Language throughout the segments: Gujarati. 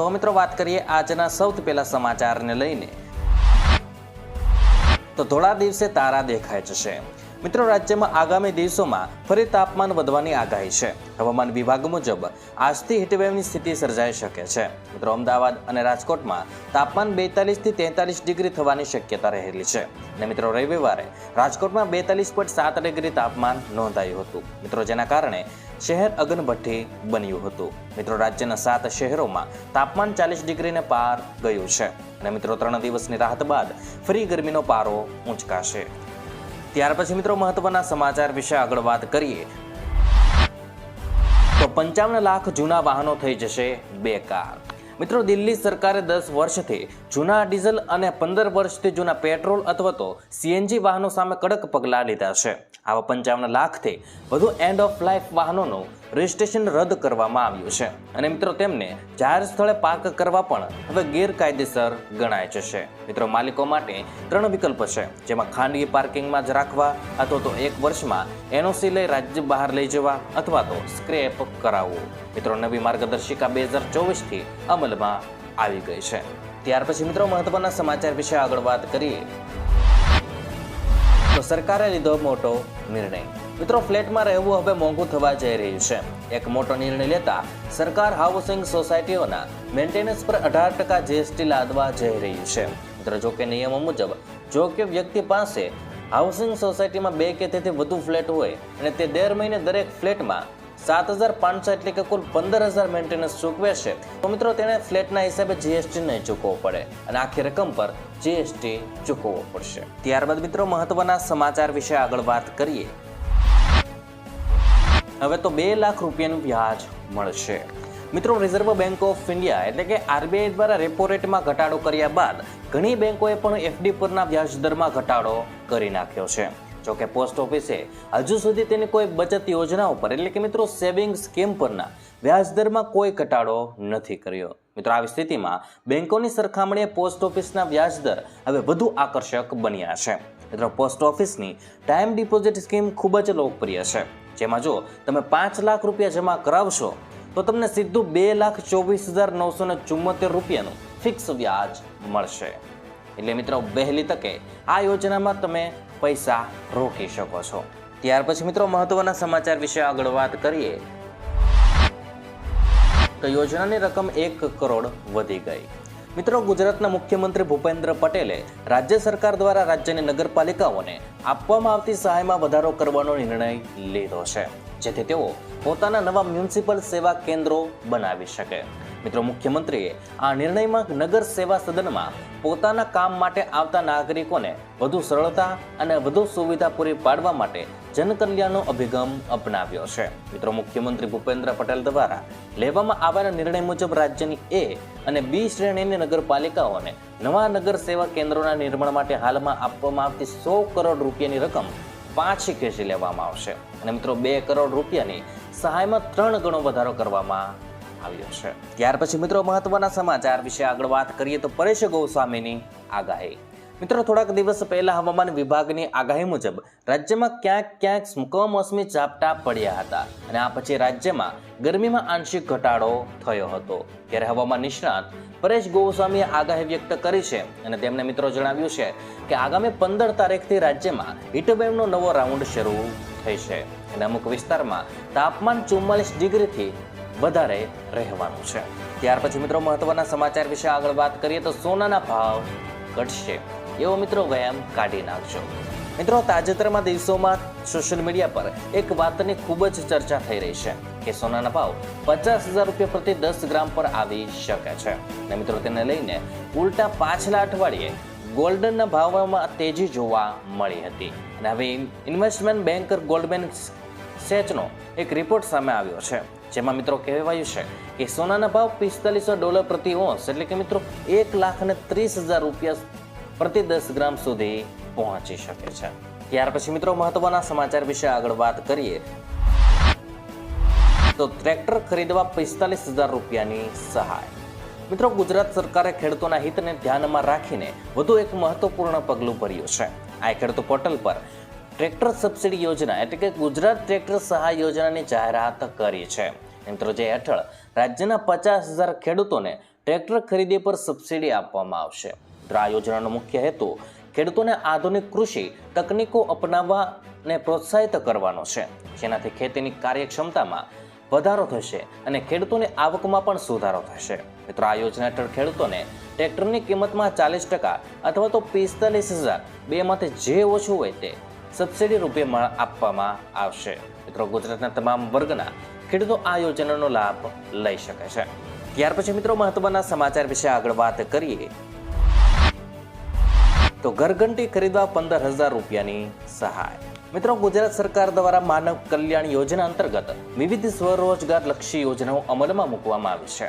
તો મિત્રો વાત કરીએ આજના સૌથી પહેલા સમાચારને લઈને. તો થોડા દિવસે તારા દેખાઈ જશે. મિત્રો, રાજ્યમાં આગામી દિવસોમાં ફરી તાપમાન વધવાની આગાહી છે. હવામાન વિભાગ મુજબ આજથી હીટવેવની સ્થિતિ સર્જાઈ શકે છે. મિત્રો, અમદાવાદ અને રાજકોટમાં તાપમાન બેતાલીસથી તેતાલીસ ડિગ્રી થવાની શક્યતા રહેલી છે. અને મિત્રો, રવિવારે રાજકોટમાં બેતાલીસ પોઈન્ટ સાત ડિગ્રી તાપમાન નોંધાયું હતું. મિત્રો, જેના કારણે શહેર અગનભઠ્ઠી બન્યું હતું. મિત્રો, રાજ્યના સાત શહેરોમાં તાપમાન ચાલીસ ડિગ્રીને પાર ગયું છે. અને મિત્રો, ત્રણ દિવસની રાહત બાદ ફરી ગરમીનો પારો ઊંચકાશે ત્યાર પછી મિત્રો મહત્વના સમાચાર વિશે આગળ વાત કરીએ. તો પંચાવન લાખ જૂના વાહનો થઈ જશે બેકાર મિત્રો દિલ્હી સરકારે દસ વર્ષથી જૂના ડીઝલ અને પંદર વર્ષથી જૂના પેટ્રોલ અથવા તો સીએનજી વાહનો સામે કડક પગલાં લીધા છે. આવા પંચાવન લાખથી વધુ એન્ડ ઓફ લાઈફ વાહનોનું રજિસ્ટ્રેશન રદ કરવામાં આવ્યું છે. અને મિત્રો તેમને જાહેર સ્થળે પાર્ક કરવા પણ હવે ગેરકાયદેસર ગણાય જશે મિત્રો માલિકો માટે ત્રણ વિકલ્પ છે, જેમાં ખાનગી પાર્કિંગમાં જ રાખવા અથવા તો એક વર્ષમાં એનઓસી લઈ રાજ્ય બહાર લઈ જવા અથવા તો સ્ક્રેપ કરાવવું. મિત્રો નવી માર્ગદર્શિકા બે હજાર ચોવીસથી અમલમાં આવી ગઈ છે. ત્યાર પછી મિત્રો મહત્વના સમાચાર વિશે આગળ વાત કરીએ. તો સરકારે લીધો મોટો નિર્ણય. મિત્રો, ફ્લેટમાં રહેવું હવે મોંઘું થવા જઈ રહ્યું છે. એક મોટો નિર્ણય લેતા સરકાર હાઉસિંગ સોસાયટીઓના મેન્ટેનન્સ પર અઢાર ટકા જીએસટી લાદવા જઈ રહી છે. મિત્રો, જો કે નિયમો મુજબ, જો કે વ્યક્તિ પાસે હાઉસિંગ સોસાયટીમાં બે કે તેથી વધુ ફ્લેટ હોય અને તે દર મહિને દરેક ફ્લેટમાં સાત હજાર પાંચસો એટલે કે કુલ પંદર હજાર મેન્ટેનન્સ ચૂકવે છે. તો મિત્રો, તેને ફ્લેટના હિસાબે જીએસટી નહીં ચૂકવવો પડે અને આખી રકમ પર જીએસટી ચૂકવવો પડશે. ત્યારબાદ મિત્રો, મહત્વના સમાચાર વિશે આગળ વાત કરીએ. હવે તો બે લાખ રૂપિયાનું વ્યાજ મળશે. મિત્રો રિઝર્વ બેંક ઓફ ઇન્ડિયા એટલે કે આરબીઆઈ દ્વારા રેપો રેટમાં ઘટાડો કર્યા બાદ ઘણી બેંકોએ પણ એફડી પરના વ્યાજ દરમાં ઘટાડો કરી નાખ્યો છે. જોકે પોસ્ટ ઓફિસે હજુ સુધી તેની કોઈ બચત યોજના ઉપર એટલે કે મિત્રો સેવિંગ સ્કીમ પરના વ્યાજ દરમાં કોઈ ઘટાડો નથી કર્યો. મિત્રો, આવી સ્થિતિમાં બેંકોની સરખામણીએ પોસ્ટ ઓફિસના વ્યાજ દર હવે વધુ આકર્ષક બન્યા છે. મિત્રો, પોસ્ટ ઓફિસની ટાઈમ ડિપોઝિટ સ્કીમ ખૂબ જ લોકપ્રિય છે. જેમાં જો તમે પાંચ લાખ રૂપિયા જમા કરાવશો, તો તમને સીધું બે લાખ ચોવીસ હજાર નવસો ને ચુમ્મોતેર રૂપિયાનું ફિક્સ વ્યાજ મળશે. એટલે મિત્રો, વહેલી તકે આ યોજનામાં તમે પૈસા રોકી શકો છો. ત્યાર પછી મિત્રો, મહત્વના સમાચાર વિશે આગળ વાત કરીએ. તો યોજનાની રકમ એક કરોડ વધી ગઈ. મિત્રો, ગુજરાતના મુખ્યમંત્રી ભૂપેન્દ્ર પટેલે રાજ્ય સરકાર દ્વારા રાજ્યની નગરપાલિકાઓને આપવામાં આવતી સહાયમાં વધારો કરવાનો નિર્ણય લીધો છે, જેથી તેઓ પોતાના નવા મ્યુનિસિપલ સેવા કેન્દ્રો બનાવી શકે. મિત્રો, મુખ્યમંત્રીએ આ નિર્ણયમાં નગર સેવા સદનમાં પોતાના કામ માટે આવતા નાગરિકોને વધુ સરળતા અને વધુ સુવિધા પૂરી પાડવા માટે જનકલ્યાણનો અભિગમ અપનાવ્યો છે. મિત્રો, મુખ્યમંત્રી ભૂપેન્દ્ર પટેલ દ્વારા લેવામાં આવેલા નિર્ણય મુજબ રાજ્યની એ અને બી શ્રેણીની નગરપાલિકાઓને નવા નગર સેવા કેન્દ્રોના નિર્માણ માટે હાલમાં આપવામાં આવતી સો કરોડ રૂપિયાની રકમ પાછી ખેંચી લેવામાં આવશે. અને મિત્રો, બે કરોડ રૂપિયાની સહાયમાં ત્રણ ગણો વધારો કરવામાં આવ્યો છે. ત્યાર પછી મિત્રો, મહત્વના સમાચાર વિશે આગળ વાત કરીએ તો પરેશ ગોસ્વામીની આગાહી. મિત્રો, થોડાક દિવસ પહેલા હવામાન વિભાગની આગાહી મુજબ રાજ્યમાં ક્યાંક ક્યાંક કમોસમી ઝાપટા પડ્યા હતા અને આ પછી રાજ્યમાં ગરમીમાં આંશિક ઘટાડો થયો હતો. ત્યારે હવામાન નિષ્ણાત પરેશ ગોસ્વામીએ આગાહી વ્યક્ત કરી છે અને તેમણે મિત્રો જણાવ્યું છે કે આગામી પંદર તારીખથી રાજ્યમાં હીટવેવનો નવો રાઉન્ડ શરૂ થઈ છે અને અમુક વિસ્તારમાં તાપમાન ચુમ્માલીસ ડિગ્રીથી વધારે રહેવાનું છે. ત્યાર પછી મિત્રો, મહત્વના સમાચાર વિશે આગળ વાત કરીએ તો સોનાના ભાવ ઘટશે. એવો મિત્રો વહેમ કાઢી નાખજો. મિત્રો, તાજેતરમાં દિવસોમાં સોશિયલ મીડિયા પર એક વાતની ખૂબ જ ચર્ચા થઈ રહી છે કે સોનાના ભાવ પચાસ હજાર રૂપિયા પ્રતિ દસ ગ્રામ પર આવી શકે છે. અને મિત્રો, તેને લઈને ઉલટા પાછલા અઠવાડિયે ગોલ્ડનના ભાવમાં તેજી જોવા મળી હતી. અને હવે ઇન્વેસ્ટમેન્ટ બેન્કર ગોલ્ડમેન સેચનો એક રિપોર્ટ સામે આવ્યો છે, જેમાં મિત્રો કહેવાયું છે કે સોનાના ભાવ પિસ્તાલીસો ડોલર પ્રતિ ઓન્સ એટલે કે મિત્રો, એક લાખ ને ત્રીસ હજાર રૂપિયા પ્રતિ દસ ગ્રામ સુધી પહોંચી શકે છે. ત્યાર પછી મિત્રો મહત્વના સમાચાર વિશે આગળ વાત કરીએ. તો ટ્રેક્ટર ખરીદવા પિસ્તાલીસ હજાર રૂપિયાની સહાય. મિત્રો ગુજરાત સરકારે ખેડૂતોના હિતને ધ્યાનમાં રાખીને વધુ એક મહત્વપૂર્ણ પગલું ભર્યું છે. આ ખેડૂતો પોર્ટલ પર ટ્રેક્ટર સબસિડી યોજના એટલે કે ગુજરાત ટ્રેક્ટર સહાય યોજનાની જાહેરાત કરી છે. મિત્રો જે હેઠળ રાજ્યના પચાસ હજાર ખેડૂતોને ટ્રેક્ટર ખરીદી પર સબસિડી આપવામાં આવશે. આ યોજનાનો મુખ્ય હેતુ ખેડૂતોને આધુનિક કૃષિ તકનીકો અપનાવવાને પ્રોત્સાહિત કરવાનો છે. જેનાથી ખેતીની કાર્યક્ષમતામાં વધારો થશે અને ખેડૂતોની આવકમાં પણ સુધારો થશે. મિત્રો, આ યોજના હેઠળ ખેડૂતોને ટ્રેક્ટરની કિંમતમાં ચાલીસ ટકા અથવા તો પિસ્તાલીસ હજાર બેમાંથી જે ઓછું હોય તે સબસિડી રૂપે આપવામાં આવશે. મિત્રો, ગુજરાતના તમામ વર્ગના ખેડૂતો આ યોજનાનો લાભ લઈ શકે છે. ત્યાર પછી મિત્રો, મહત્વના સમાચાર વિશે આગળ વાત કરીએ. તો ઘરઘંટી ખરીદવા પંદર હજાર રૂપિયાની સહાય. મિત્રો, ગુજરાત સરકાર દ્વારા માનવ કલ્યાણ યોજના અંતર્ગત વિવિધ સ્વરોજગાર લક્ષી યોજનાઓ અમલમાં મૂકવામાં આવી છે.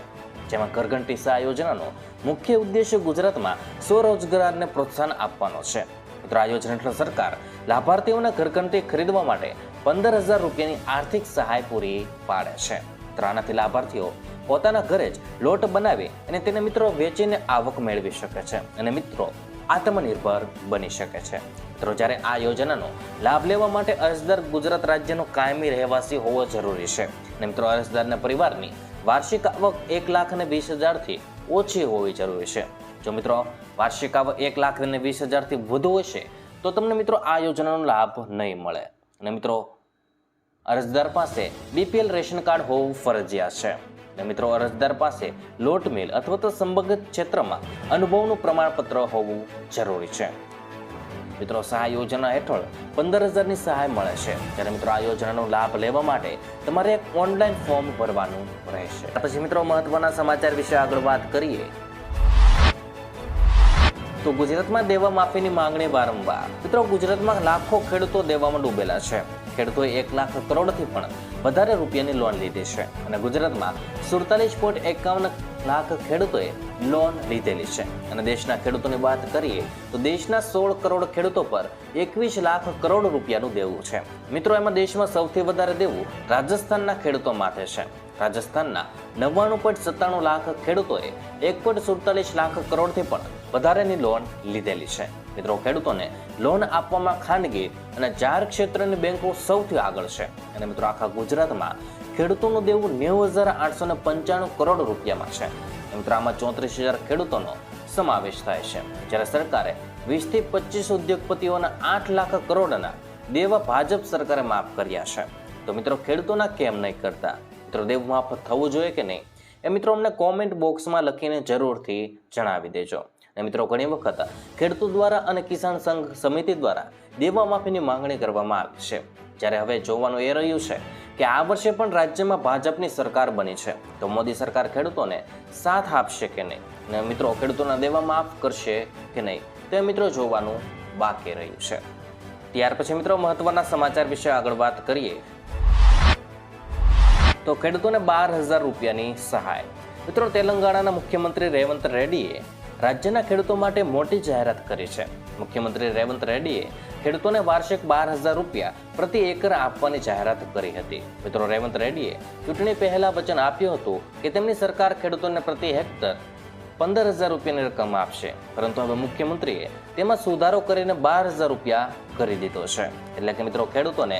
જેમાં ઘરઘંટી સહાય યોજનાનો મુખ્ય ઉદ્દેશ્ય ગુજરાતમાં સ્વરોજગારને પ્રોત્સાહન આપવાનો છે. મિત્રો, આ યોજના હેઠળ સરકાર લાભાર્થીઓને ઘરઘંટી ખરીદવા માટે પંદર હજાર રૂપિયાની આર્થિક સહાય પૂરી પાડે છે. મિત્રો, આનાથી લાભાર્થીઓ પોતાના ઘરે જ લોટ બનાવી અને તેને મિત્રો વેચીને આવક મેળવી શકે છે. અને મિત્રો આત્મનિર્ભર બની શકે છે. મિત્રો, જ્યારે આ યોજનાનો લાભ લેવા માટે અરજદાર ગુજરાત રાજ્યનો કાયમી રહેવાસી હોવો જરૂરી છે. અને મિત્રો, અરજદારના પરિવારની વાર્ષિક આવક એક લાખ અને વીસ હજારથી ઓછી હોવી જરૂરી છે. જો મિત્રો, વાર્ષિક આવક એક લાખ અને વીસ હજારથી વધુ હશે તો તમને મિત્રો આ યોજનાનો લાભ નહીં મળે. અને મિત્રો, અરજદાર પાસે બીપીએલ રેશન કાર્ડ હોવું ફરજિયાત છે. અને મિત્રો, અરજદાર પાસે લોટ, મિલ અથવા તો સંબંધિત ક્ષેત્રમાં અનુભવનું પ્રમાણપત્ર હોવું જરૂરી છે. મિત્રો, સહાય યોજના હેઠળ પંદર હજારની સહાય મળે છે. ત્યારે મિત્રો, આ યોજનાનો લાભ લેવા માટે તમારે એક ઓનલાઈન ફોર્મ ભરવાનું રહેશે. પછી મિત્રો, મહત્વના સમાચાર વિશે આગળ વાત કરીએ. તો ગુજરાતમાં દેવા માફીની માંગણી વારંવાર. મિત્રો, ગુજરાતમાં લાખો ખેડૂતો દેવામાં ડૂબેલા છે. ખેડૂતોએ એક લાખ કરોડથી પણ વધારે રૂપિયાની લોન લીધી છે અને ગુજરાતમાં સુડતાલીસ પોઈન્ટ એકાવન લાખ ખેડૂતોએ લોન લીધેલી છે. અને દેશના ખેડૂતોની વાત કરીએ તો દેશના સોળ કરોડ ખેડૂતો પર એકવીસ લાખ કરોડ રૂપિયાનું દેવું છે. મિત્રો, એમાં દેશમાં સૌથી વધારે દેવું રાજસ્થાનના ખેડૂતો માથે છે. રાજસ્થાનના નવ્વાણું પોઈન્ટ સત્તાણું લાખ ખેડૂતોએ એક પોઈન્ટ સુડતાલીસ લાખ કરોડથી પણ વધારેની લોન લીધેલી છે. મિત્રો, ખેડૂતોને લોન આપવામાં ખાનગી અને જાહેર ક્ષેત્રની બેંકો સૌથી આગળ છે. અને મિત્રો, આખા ગુજરાતમાં ખેડૂતોનું દેવું નેવું હજાર આઠસો ને પંચાણું કરોડ રૂપિયામાં છે. મિત્રો, આમાં ચોત્રીસ હજાર ખેડૂતોનો સમાવેશ થાય છે. જ્યારે સરકારે વીસથી પચીસ ઉદ્યોગપતિઓના આઠ લાખ કરોડના દેવા ભાજપ સરકારે માફ કર્યા છે. તો મિત્રો, ખેડૂતોના કેમ નહીં કરતા? મિત્રો, દેવ માફ થવું જોઈએ કે નહીં? એ મિત્રો, અમને કોમેન્ટ બોક્સમાં લખીને જરૂરથી જણાવી દેજો. અને મિત્રો ઘણી વખત ખેડૂતો દ્વારા અને કિસાન સંઘ સમિતિ દ્વારા દેવા માફીની માંગણી કરવામાં આવી છે. જ્યારે હવે જોવાનું એ રહ્યું છે કે આ વર્ષે પણ રાજ્યમાં ભાજપની સરકાર બની છે. તો મોદી સરકાર ખેડૂતોને સાથ આપશે કે નહીં? અને મિત્રો ખેડૂતોના દેવા માફ કરશે કે નહીં? તે મિત્રો જોવાનું બાકી રહ્યું છે. ત્યાર પછી મિત્રો મહત્વના સમાચાર વિશે આગળ વાત કરીએ. તો ખેડૂતોને બાર હજાર રૂપિયાની સહાય. મિત્રો તેલંગાણાના મુખ્યમંત્રી રેવંત રેડ્ડીએ રાજ્યના ખેડૂતો માટે મોટી જાહેરાત કરી છે. મુખ્યમંત્રી રેવંત રેડ્ડીએ ખેડૂતોને વાર્ષિક બાર હજાર રૂપિયા પ્રતિ એકર આપવાની જાહેરાત કરી હતી. મિત્રો, રેવંત રેડ્ડીએ ચૂંટણી પહેલા વચન આપ્યું હતું કે તેમની સરકાર ખેડૂતોને પ્રતિ હેક્ટર પંદર હજાર રૂપિયાની રકમ આપશે. પરંતુ હવે મુખ્યમંત્રીએ તેમાં સુધારો કરીને બાર હજાર રૂપિયા કરી દીધો છે. એટલે કે મિત્રો, ખેડૂતોને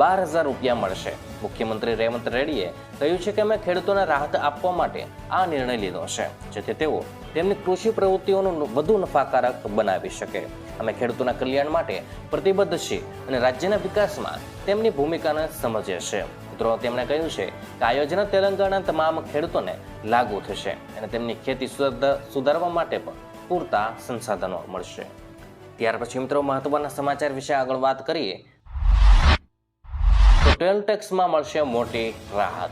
બાર હજાર રૂપિયા મળશે. મુખ્યમંત્રી રેવંત રેડ્ડીએ કહ્યું છે કે અમે ખેડૂતોને રાહત આપવા માટે આ નિર્ણય લીધો છે, જેથી તેઓ તેમની કૃષિ પ્રવૃત્તિઓનું વધુ નફાકારક બનાવી શકે. અમે ખેડૂતોના કલ્યાણ માટે પ્રતિબદ્ધ છીએ અને રાજ્યના વિકાસમાં તેમની ભૂમિકાને સમજે છીએ. મિત્રો તેમણે કહ્યું છે કે આ યોજના તેલંગાણા તમામ ખેડૂતોને લાગુ થશે અને તેમની ખેતી સુધાર- સુધારવા માટે પણ પૂરતા સંસાધનો મળશે. ત્યાર પછી મિત્રો, મહત્વના સમાચાર વિશે આગળ વાત કરીએ તો ટોલ ટેક્સમાં મળશે મોટી રાહત.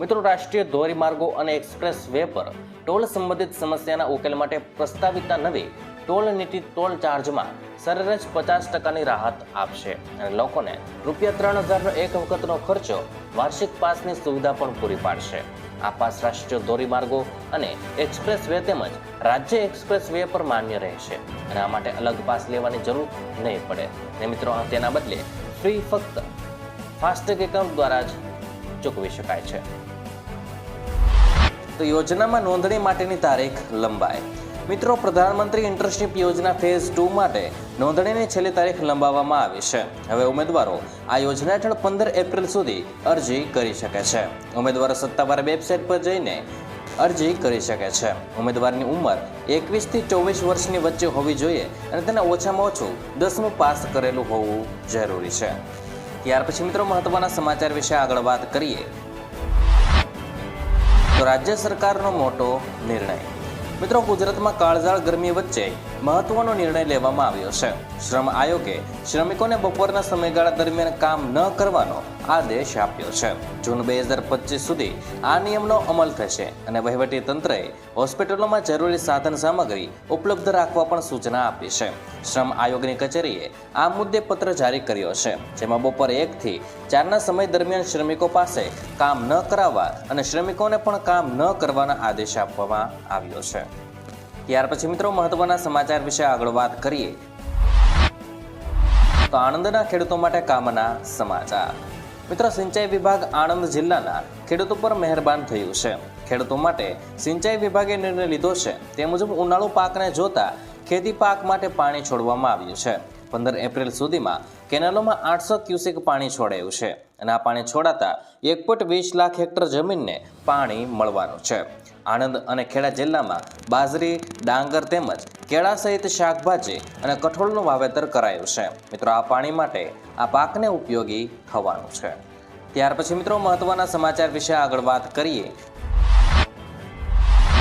મિત્રો, રાષ્ટ્રીય ધોરીમાર્ગો અને એક્સપ્રેસ વે પર ટોલ સંબંધિત સમસ્યાના ઉકેલ માટે પ્રસ્તાવિત નવી ટોલ નીતિ ટોલ ચાર્જમાં સરેરાશ પચાસ ટકાની રાહત આપશે અને લોકોને રૂપિયા ત્રણ હજારનો એક વખતનો ખર્ચો વાર્ષિક પાસની સુવિધા પણ પૂરી પાડશે. આ પાસ રાષ્ટ્રીય ધોરીમાર્ગો અને એક્સપ્રેસ વે તેમજ રાજ્ય એક્સપ્રેસ વે પર માન્ય રહેશે અને આ માટે અલગ પાસ લેવાની જરૂર નહીં પડે. ને મિત્રો તેના બદલે ફ્રી ફક્ત ફાસ્ટેગ એકાઉન્ટ દ્વારા જ ચૂકવી શકાય છે. તો યોજનામાં નોંધણી માટેની તારીખ લંબાય. મિત્રો, પ્રધાનમંત્રી ઇન્ટર્નશીપ યોજના ફેઝ ટુ માટે નોંધણીની છેલ્લી તારીખ લંબાવવામાં આવી છે. હવે ઉમેદવારો આ યોજના હેઠળ પંદર એપ્રિલ સુધી અરજી કરી શકે છે. ઉમેદવારો સત્તાવાર વેબસાઇટ પર જઈને અરજી કરી શકે છે. ઉમેદવારની ઉંમર એકવીસથી ચોવીસ વર્ષની વચ્ચે હોવી જોઈએ અને તેને ઓછામાં ઓછું દસમું પાસ કરેલું હોવું જરૂરી છે. ત્યાર પછી મિત્રો, મહત્વના સમાચાર વિશે આગળ વાત કરીએ. તો રાજ્ય સરકારનો મોટો નિર્ણય. મિત્રો ગુજરાતમાં કાળઝાળ ગરમી વચ્ચે મહત્વનો નિર્ણય લેવામાં આવ્યો છે. શ્રમ આયોગે શ્રમિકોને બપોરના સમયગાળા દરમિયાન કામ ન કરવાનો આદેશ આપ્યો છે. જૂન બે હજાર પચીસ સુધી આ નિયમનો અમલ થશે અને વહીવટી તંત્રએ હોસ્પિટલોમાં જરૂરી સાધન સામગ્રી ઉપલબ્ધ રાખવા પણ સૂચના આપી છે. શ્રમ આયોગની કચેરીએ આ મુદ્દે પત્ર જારી કર્યો છે, જેમાં બપોરે એકથી ચારના સમય દરમિયાન શ્રમિકો પાસે કામ ન કરાવવા અને શ્રમિકોને પણ કામ ન કરવાના આદેશ આપવામાં આવ્યો છે. ત્યાર પછી મિત્રો મહત્વના સમાચાર વિશે આગળ વાત કરીએ. તો આણંદના ખેડૂતો માટે કામના સમાચાર. મિત્રો સિંચાઈ વિભાગ આણંદ જિલ્લાના ખેડૂતો પર મહેરબાન થયું છે. ખેડૂતો માટે સિંચાઈ વિભાગે નિર્ણય લીધો છે. તે મુજબ ઉનાળુ પાકને જોતા ખેતી પાક માટે પાણી છોડવામાં આવ્યું છે. પંદર એપ્રિલ સુધીમાં કેનાલોમાં આઠસો ક્યુસેક પાણી છોડાયું છે. અને આ પાણી છોડાતા એક પોઈન્ટ વીસ લાખ હેક્ટર જમીનને પાણી મળવાનું છે. આણંદ અને ખેડા જિલ્લામાં બાજરી, ડાંગર તેમજ કેળા સહિત શાકભાજી અને કઠોળનું વાવેતર કરાયું છે. મિત્રો, આ પાણી માટે આ પાકને ઉપયોગી થવાનું છે. ત્યાર પછી મિત્રો, મહત્વના સમાચાર વિશે આગળ વાત કરીએ.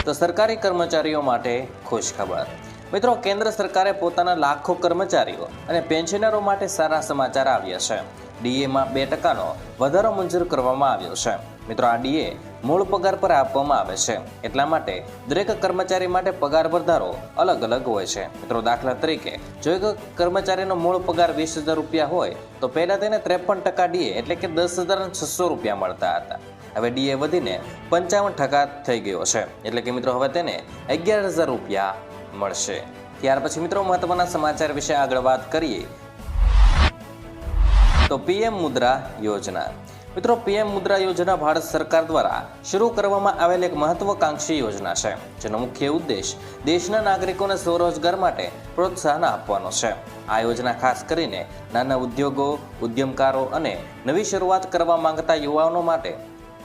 તો સરકારી કર્મચારીઓ માટે ખુશ ખબર મિત્રો, કેન્દ્ર સરકારે પોતાના લાખો કર્મચારીઓ અને પેન્શનરો માટે સારા સમાચાર આવ્યા છે. ડીએમાં બે ટકાનો વધારો મંજૂર કરવામાં આવ્યો છે. મિત્રો, આ ડીએ મૂળ પગાર પર આપવામાં આવે છે. એટલા માટે દરેક કર્મચારી માટે પગાર વધારો અલગ અલગ હોય છે. મિત્રો, દાખલા તરીકે, જો એક કર્મચારીનો મૂળ પગાર વીસ હજાર રૂપિયા હોય, તો પહેલા તેને ત્રેપન ટકા ડીએ એટલે કે દસ હજાર છસો રૂપિયા મળતા હતા. હવે ડીએ વધીને પંચાવન ટકા થઈ ગયો છે. એટલે કે મિત્રો, હવે તેને અગિયાર હજાર રૂપિયા મળશે. ત્યાર પછી મિત્રો, મહત્વના સમાચાર વિશે આગળ વાત કરીએ. તો પીએમ મુદ્રા યોજના. મિત્રો, પીએમ મુદ્રા યોજના ભારત સરકાર દ્વારા શરૂ કરવામાં આવેલ એક મહત્વકાંક્ષી યોજના છે, જેનો મુખ્ય ઉદ્દેશ દેશના નાગરિકોને સ્વરોજગાર માટે પ્રોત્સાહન આપવાનો છે. આ યોજના ખાસ કરીને નાના ઉદ્યોગો, ઉદ્યમકારો અને નવી શરૂઆત કરવા માંગતા યુવાનો માટે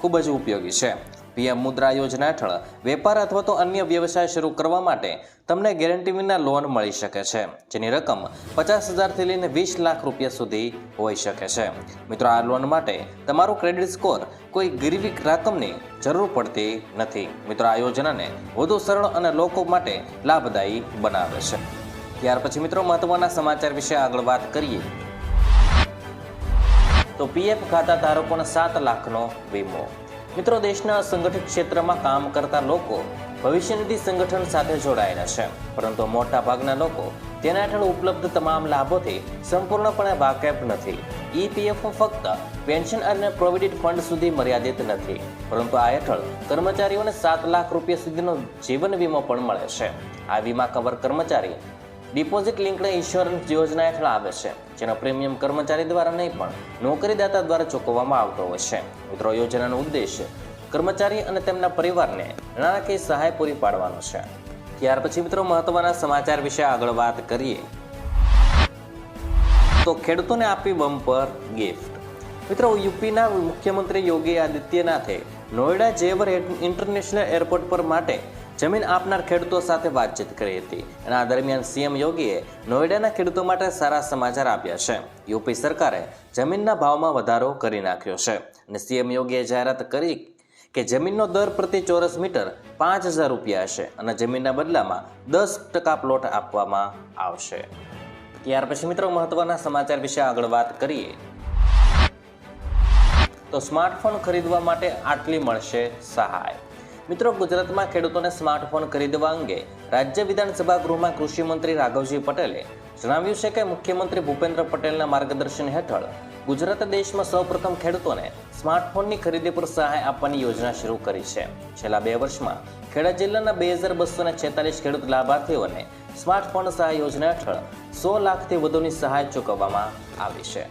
ખૂબ જ ઉપયોગી છે. પીએમ મુદ્રા યોજના હેઠળ વેપાર અથવા તો અન્ય વ્યવસાય શરૂ કરવા માટે તમને ગેરંટી વિના લોન મળી શકે છે, જેની રકમ પચાસ હજારથી લઈને વીસ લાખ રૂપિયા સુધી હોઈ શકે છે. મિત્રો, આ લોન માટે તમારું ક્રેડિટ સ્કોર કોઈ ગીરવી રકમની જરૂર પડતી નથી. મિત્રો, આ યોજનાને વધુ સરળ અને લોકો માટે લાભદાયી બનાવે છે. ત્યાર પછી મિત્રો, મહત્વના સમાચાર વિશે આગળ વાત કરીએ. તો પીએફ ખાતા ધારકોને સાત લાખનો વીમો. મિત્રો, દેશના સંગઠિત ક્ષેત્રમાં કામ કરતા લોકો ભવિષ્ય નિધિ સંગઠન સાથે જોડાયેલા છે. પરંતુ મોટા ભાગના લોકો તેના હેઠળ ઉપલબ્ધ તમામ લાભોથી સંપૂર્ણપણે વાકેફ નથી. ઈપીએફ ફક્ત પેન્શન અને પ્રોવિડન્ટ ફંડ સુધી મર્યાદિત નથી. પરંતુ આ હેઠળ કર્મચારીઓને સાત લાખ રૂપિયા સુધીનો જીવન વીમો પણ મળે છે. આ વીમા કવર કર્મચારી ડિપોઝિટ લિંક્ડ ઇન્સ્યોરન્સ યોજના હેઠળ આવે છે, જેનો પ્રીમિયમ કર્મચારી દ્વારા નહીં પણ નોકરીદાતા દ્વારા ચૂકવવામાં આવતો હોય છે. મિત્રો, યોજનાનો ઉદ્દેશ કર્મચારી અને તેમના પરિવારને નાણાકીય સહાય પૂરી પાડવાનો છે. ત્યાર પછી મિત્રો, મહત્વના સમાચાર વિશે આગળ વાત કરીએ. તો ખેડૂતોને આપી બમ્પર ગિફ્ટ. મિત્રો, યુપીના મુખ્યમંત્રી યોગી આદિત્યનાથે નોઈડા જેવર ઇન્ટરનેશનલ એરપોર્ટ પર માટે જમીન આપનાર ખેડૂતો સાથે વાતચીત કરી હતી અને આ દરમિયાન સીએમ યોગીએ નોઈડાના ખેડૂતો માટે સારા સમાચાર આપ્યા છે. યુપી સરકારે જમીનના ભાવમાં વધારો કરી નાખ્યો છે અને સીએમ યોગીએ જાહેરાત કરી કે જમીનનો દર પ્રતિ ચોરસ મીટર પાંચ હજાર રૂપિયા હશે અને જમીનના બદલામાં દસ ટકા પ્લોટ આપવામાં આવશે. ત્યાર પછી મિત્રો મહત્વના સમાચાર વિશે આગળ વાત કરીએ. તો સ્માર્ટફોન ખરીદવા માટે આટલી મળશે સહાય. મિત્રો, ગુજરાતમાં ખેડૂતોને સ્માર્ટફોન ખરીદવા અંગે રાજ્ય વિધાનસભા ગૃહમાં કૃષિ મંત્રી રાઘવજી પટેલે જણાવ્યું છે કે મુખ્યમંત્રી ભૂપેન્દ્ર પટેલના માર્ગદર્શન હેઠળ ગુજરાત દેશમાં સૌપ્રથમ ખેડૂતોને સ્માર્ટફોનની ખરીદી પર સહાય આપવાની યોજના શરૂ કરી છે. છેલ્લા બે વર્ષમાં ખેડા જિલ્લાના બે હજાર બસો છેતાલીસ ખેડૂત લાભાર્થીઓને સ્માર્ટફોન સહાય યોજના હેઠળ સો લાખથી વધુની સહાય ચૂકવવામાં આવી છે.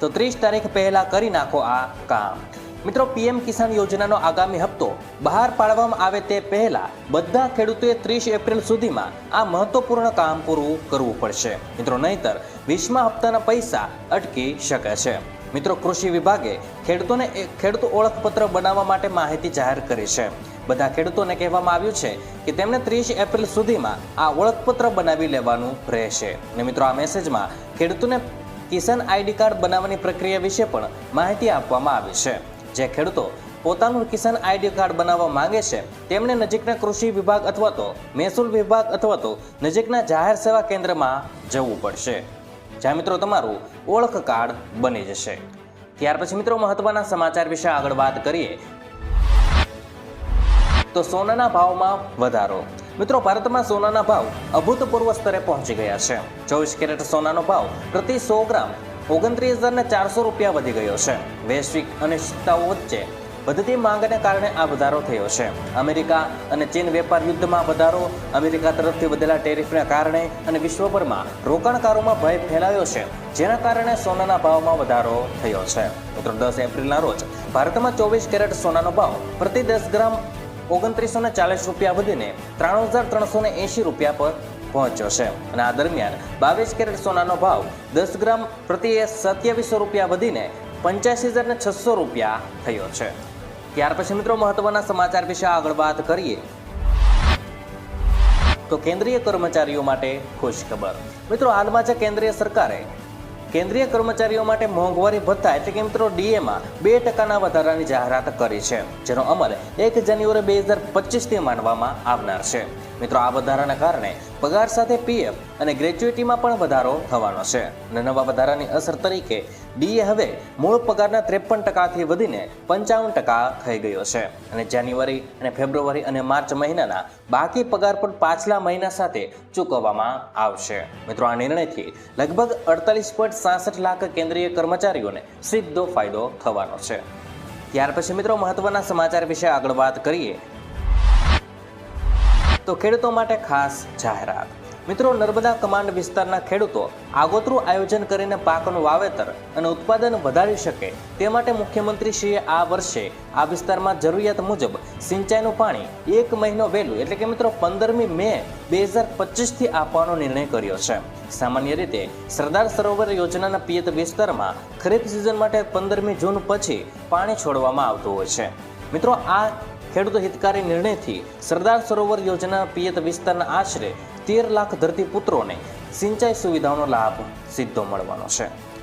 તો ત્રીસ તારીખ પહેલા કરી નાખો આ કામ. મિત્રો, પીએમ કિસાન યોજનાનો આગામી હપ્તો બહાર પાડવામાં આવે તે પહેલા બધા ખેડૂતોએ ત્રીસ એપ્રિલ સુધીમાં આ મહત્વપૂર્ણ કામ પૂરું કરવું પડશે. મિત્રો, નહીતર વીસમા હપ્તાના પૈસા અટકી શકે છે. મિત્રો, કૃષિ વિભાગે ખેડૂતોને ખેડૂત ઓળખપત્ર બનાવવા માટે માહિતી જાહેર કરી છે. બધા ખેડૂતોને કહેવામાં આવ્યું છે કે તેમણે ત્રીસ એપ્રિલ સુધીમાં આ ઓળખપત્ર બનાવી લેવાનું રહેશે. અને મિત્રો, આ મેસેજમાં ખેડૂતોને કિસાન આઈડી કાર્ડ બનાવવાની પ્રક્રિયા વિશે પણ માહિતી આપવામાં આવી છે. જે ખેડૂતો પોતાનું કિસાન આઈડી કાર્ડ બનાવવા માંગે છે તેમણે નજીકના કૃષિ વિભાગ અથવા તો મહેસૂલ વિભાગ અથવા તો નજીકના જાહેર સેવા કેન્દ્રમાં જવું પડશે. જ્યાં મિત્રો, તમારું ઓળખ કાર્ડ બની જશે. ત્યાર પછી મિત્રો, મહત્વના સમાચાર વિશે આગળ વાત કરીએ. તો સોનાના ભાવમાં વધારો. મિત્રો, ભારતમાં સોનાના ભાવ અભૂતપૂર્વ સ્તરે પહોંચી ગયા છે. ચોવીસ કેરેટ સોનાનો ભાવ પ્રતિ સો ગ્રામ ઓગણત્રીસ હજારને ચારસો રૂપિયા વધી ગયો છે. વૈશ્વિક અનિશ્ચિતતાઓ વચ્ચે વધતી માંગને કારણે આ વધારો થયો છે. અમેરિકા અને ચીન વેપાર યુદ્ધમાં વધારો અમેરિકા તરફથી વધેલા ટેરિફના કારણે અને વિશ્વભરમાં રોકાણકારોમાં ભય ફેલાયો છે, જેના કારણે સોનાના ભાવમાં વધારો થયો છે. મિત્રો, દસ એપ્રિલના રોજ ભારતમાં ચોવીસ કેરેટ સોનાનો ભાવ પ્રતિ દસ ગ્રામ ઓગણત્રીસો ચાલીસ રૂપિયા વધીને ત્રાણું હજાર ત્રણસો એંશી રૂપિયા પર પહોંચ્યો છે. અને આ દરમિયાન બાવીસ કેરેટ સોનાનો ભાવ દસ ગ્રામ પ્રત્યે સત્યાવીસો રૂપિયા વધીને પંચ્યાસી હજાર ને છસો રૂપિયા થયો છે. ત્યાર પછી મિત્રો મહત્વના સમાચાર વિશે આગળ વાત કરીએ. તો કેન્દ્રીય કર્મચારીઓ માટે ખુશ ખબર મિત્રો હાલમાં જે કેન્દ્રીય સરકારે કેન્દ્રીય કર્મચારીઓ માટે મોંઘવારી ભથ્થા એટલે કે મિત્રો ડીએમાં બે ટકાના વધારાની જાહેરાત કરી છે, જેનો અમલ એક જાન્યુઆરી બે હજાર પચીસથી માનવામાં આવનાર છે. મિત્રો આ વધારાના કારણે પગાર સાથે પીએફ અને ગ્રેજ્યુએટીમાં પણ વધારો થવાનો છે. અને નવા વધારાની અસર તરીકે ડીએ હવે મૂળ પગારના ત્રેપન ટકાથી વધીને પંચાવન ટકા થઈ ગયો છે. અને જાન્યુઆરી અને ફેબ્રુઆરી અને માર્ચ મહિનાના બાકી પગાર પણ પાછલા મહિના સાથે ચૂકવવામાં આવશે. મિત્રો, આ નિર્ણયથી લગભગ અડતાલીસ પોઈન્ટ સાસઠ લાખ કેન્દ્રીય કર્મચારીઓને સીધો ફાયદો થવાનો છે. ત્યાર પછી મિત્રો, મહત્વના સમાચાર વિશે આગળ વાત કરીએ. તો ખેડૂતો માટે ખાસ જાહેરાત. મિત્રો, નર્મદા કમાન્ડ વિસ્તારના ખેડૂતો આગોતરું આયોજન કરીને પાકનું વાવેતર અને ઉત્પાદન વધારી શકે તે માટે મુખ્યમંત્રીશ્રીએ આ વર્ષે આ વિસ્તારમાં જરૂરિયાત મુજબ સિંચાઈનું પાણી એક મહિનો વહેલું, એટલે કે મિત્રો પંદરમી મે બે હજાર પચીસથી આપવાનો નિર્ણય કર્યો છે. સામાન્ય રીતે સરદાર સરોવર યોજનાના પિયત વિસ્તારમાં ખરીફ સિઝન માટે પંદરમી જૂન પછી પાણી છોડવામાં આવતું હોય છે. મિત્રો, આ ખેડૂતો હિતકારી નિર્ણયથી સરદાર સરોવર યોજના પિયત વિસ્તારના આશરે તેર લાખ ધરતીપુત્રોને સિંચાઈ સુવિધાઓનો લાભ સીધો મળવાનો છે.